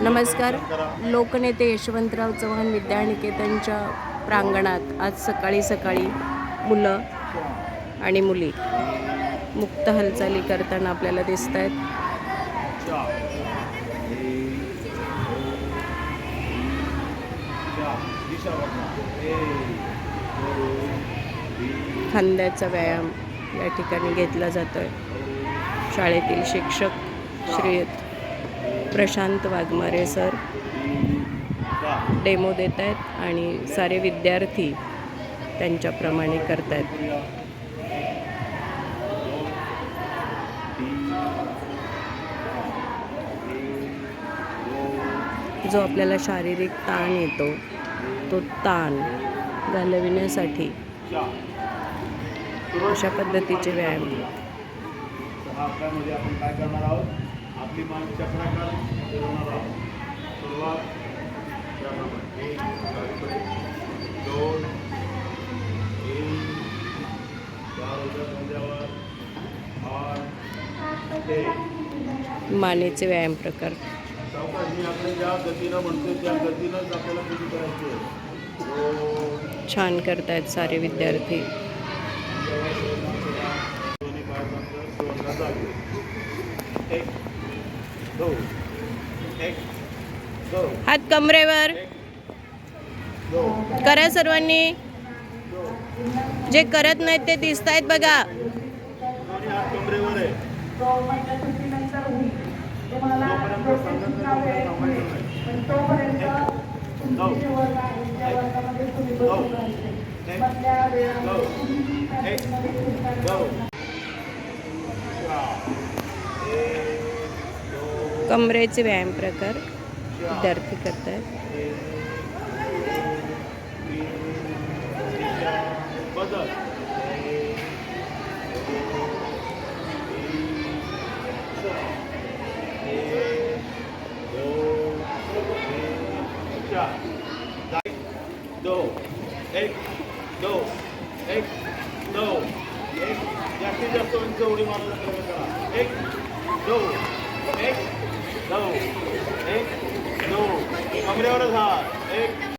नमस्कार. लोकनेते यशवंतराव चव्हाण विद्यानिकेतनच्या प्रांगणात आज सकाळी सकाळी मुलं आणि मुली मुक्त हालचाली करताना आपल्याला दिसत आहेत. खांद्याचा व्यायाम या ठिकाणी घेतला जातो आहे शाळेतील शिक्षक श्रीयत प्रशांत वाघमारे सर. डेमो देत आहेत आणि सारे विद्यार्थी त्यांच्याप्रमाणे करत आहेत जो आपल्याला शारीरिक ताण येतो तो ताण घालविण्यासाठी अशा पद्धतीचे व्यायाम. करणार आपली मान चक्राकार फिरवणार आहोत सुरुवात त्याप्रमाणे एक डावीकडे दोन चार आठ मानेचे व्यायाम प्रकार. सावकाश मी आपण ज्या गतीनं म्हणतो त्या गतीनंच आपल्याला किती करायची. छान करतायत सारे विद्यार्थी. एक. हात कमरेवर. करा सर्वांनी. जे करत नाहीत ते दिसत आहेत बघा दोन्ही हात कमरेवर आहे जोपर्यंत सांगत नाही तोपर्यंत थांबायचं नाही नऊ एक नऊ एक नऊ कमरेचे व्यायाम प्रकार विद्यार्थी करतात. दो एक दो एक दो एक जास्तीत जास्त उंच उडी मारण्याचा प्रयत्न करा. एक दो एक दो एक दो कमरेवरच हात. एक.